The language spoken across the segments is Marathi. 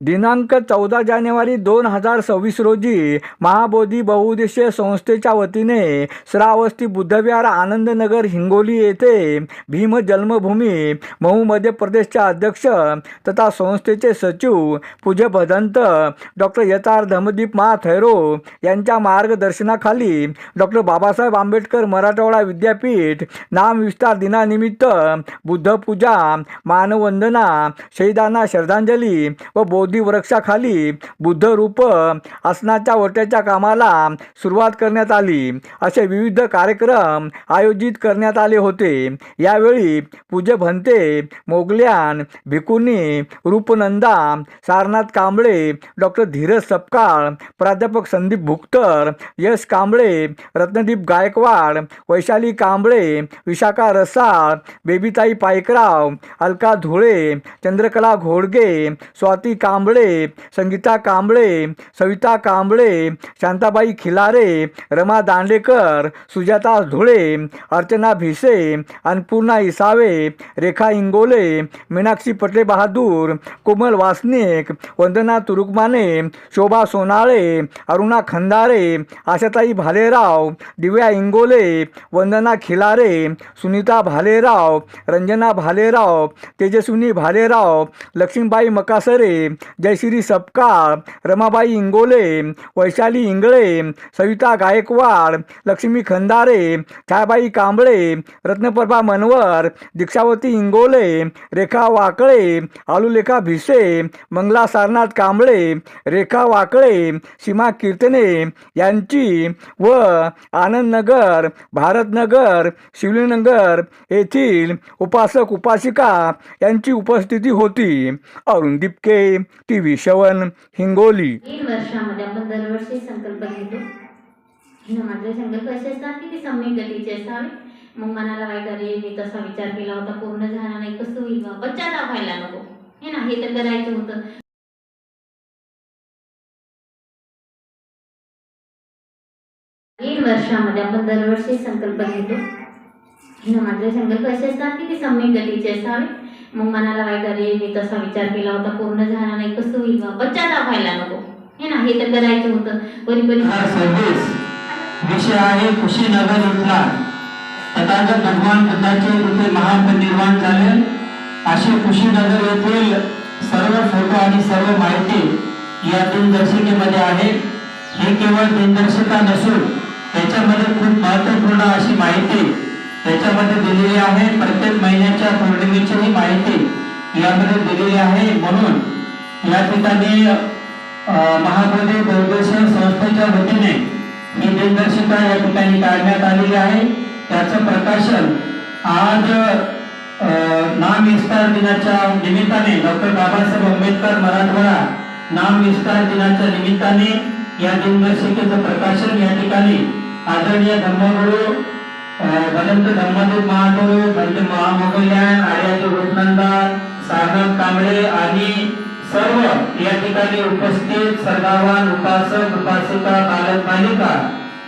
दिनांक चौदा जानेवारी दोन हजार सव्वीस रोजी महाबोधी बहुउद्देशीय संस्थेच्या वतीने श्रावस्ती बुद्धविहार आनंदनगर हिंगोली येथे भीम जन्मभूमी मऊ मध्य प्रदेशचे अध्यक्ष तथा संस्थेचे सचिव पूज्य भदंत डॉक्टर यतार धमदीप मा थैरो यांच्या मार्गदर्शनाखाली डॉक्टर बाबासाहेब आंबेडकर मराठवाडा विद्यापीठ नामविस्तार दिनानिमित्त बुद्धपूजा मानवंदना शहीदांना श्रद्धांजली व बोधी वृक्षाखाली बुद्ध रूप असनाच्या वट्याच्या कामाला सुरुवात करण्यात आली. असे विविध कार्यक्रम आयोजित करण्यात आले होते. यावेळी पूज्य भंते मोगल्यान भिकुनी रूपनंदा सारनाथ कांबळे डॉक्टर धीरज सपकाळ प्राध्यापक संदीप भुक्तर यश कांबळे रत्नदीप गायकवाड वैशाली कांबळे विशाखा रसाळ बेबीताई पायकराव अलका धुळे चंद्रकला घोडगे स्वाती कांबळे कांबळे संगीता कांबळे सविता कांबळे शांताबाई खिलारे रमा दांडेकर सुजाता धुळे अर्चना भिसे अन्नपूर्णा इसावे रेखा इंगोले मीनाक्षी पटले बहादूर कोमल वासनिक वंदना तुरुकमाने शोभा सोनाळे अरुणा खंदारे आशाताई भालेराव दिव्या इंगोले वंदना खिलारे सुनीता भालेराव रंजना भालेराव तेजस्विनी भालेराव लक्ष्मीबाई मकासरे जयश्री सपकाळ रमाबाई इंगोले वैशाली इंगळे सविता गायकवाड लक्ष्मी खंदारे छायाबाई कांबळे रत्नप्रभा मनवर दीक्षावती इंगोले रेखा वाकळे आलुलेखा भिसे मंगला सारनाथ कांबळे रेखा वाकळे सीमा कीर्तने यांची व आनंदनगर भारतनगर शिवलीनगर येथील उपासक उपासिका यांची उपस्थिती होती. Arun Dipke T V seven Hingoli. तीन वर्षामध्ये आपण दरवर्षी संकल्प घेतो. हिनं संकल्प असे असतात की ते सम्यक गतीचे असावे. मग मनाला वाईट अरे मी तसा विचार केला होता पूर्ण झाला नाही कसं होईल बा बच्चा दाखवायला नको. हे ना हे तर करायचं होतं. तीन वर्षामध्ये आपण दरवर्षी संकल्प घेतो. मात्र संकल्प असे असतात की ते सम्यक गतीचे असावे. मग मनाला वाईट अरे मी तसा विचार केला होता पूर्ण झाला नाही कसं होईल बच्चा दाखवायला नको. हे ना हे तर करायचं होतं. परी परी विषय आहे कुशीनगर इथला. तथागत भगवान बुद्धाचे तिथे महापरिनिर्वाण झाले असे कुशीनगर येथील सर्व फोटो आणि सर्व माहिती या दिनदर्शिकेमध्ये आहे. हे केवळ दिनदर्शिका नसून त्याच्यामध्ये खूप महत्त्वपूर्ण अशी माहिती त्याच्यामध्ये दिलेली आहे प्रत्येक महिन्याच्या पौर्णिमेची ही माहिती यामध्ये दिलेली आहे. म्हणून या ठिकाणी महाबोधी संस्थेच्या वतीने ही दिनदर्शिका या ठिकाणी काढण्यात आलेली आहे. त्याचं प्रकाशन आज नाम विस्तार दिनाच्या निमित्ताने डॉक्टर बाबासाहेब आंबेडकर मराठवाडा नाम विस्तार दिनाच्या निमित्ताने या दिनदर्शिकेचं प्रकाशन या ठिकाणी आदरणीय धर्मगुरू अ, भदंत धर्मदेव महागुरू भंत महामोगल्यान आर्याजी रूपनंदा सारनाथ कांबळे आणि सर्व या ठिकाणी उपस्थित सर्गावान उपासक उपासिका पालक मालिका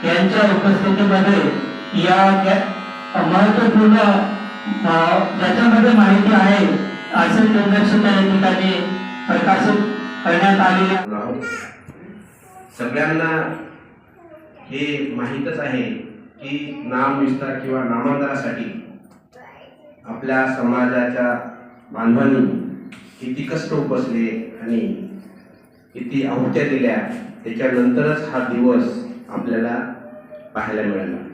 यांच्या उपस्थितीमध्ये या महत्त्वपूर्ण ज्याच्यामध्ये माहिती आहे असे प्रदर्शन या ठिकाणी प्रकाशित करण्यात आलेले सगळ्यांना हे माहीतच आहे की नाम विस्तार किंवा नामांतरासाठी आपल्या समाजाच्या बांधवांनी किती कष्ट उपसले आणि किती आहुत्या दिल्या त्याच्यानंतरच हा दिवस आपल्याला पाहायला मिळाला.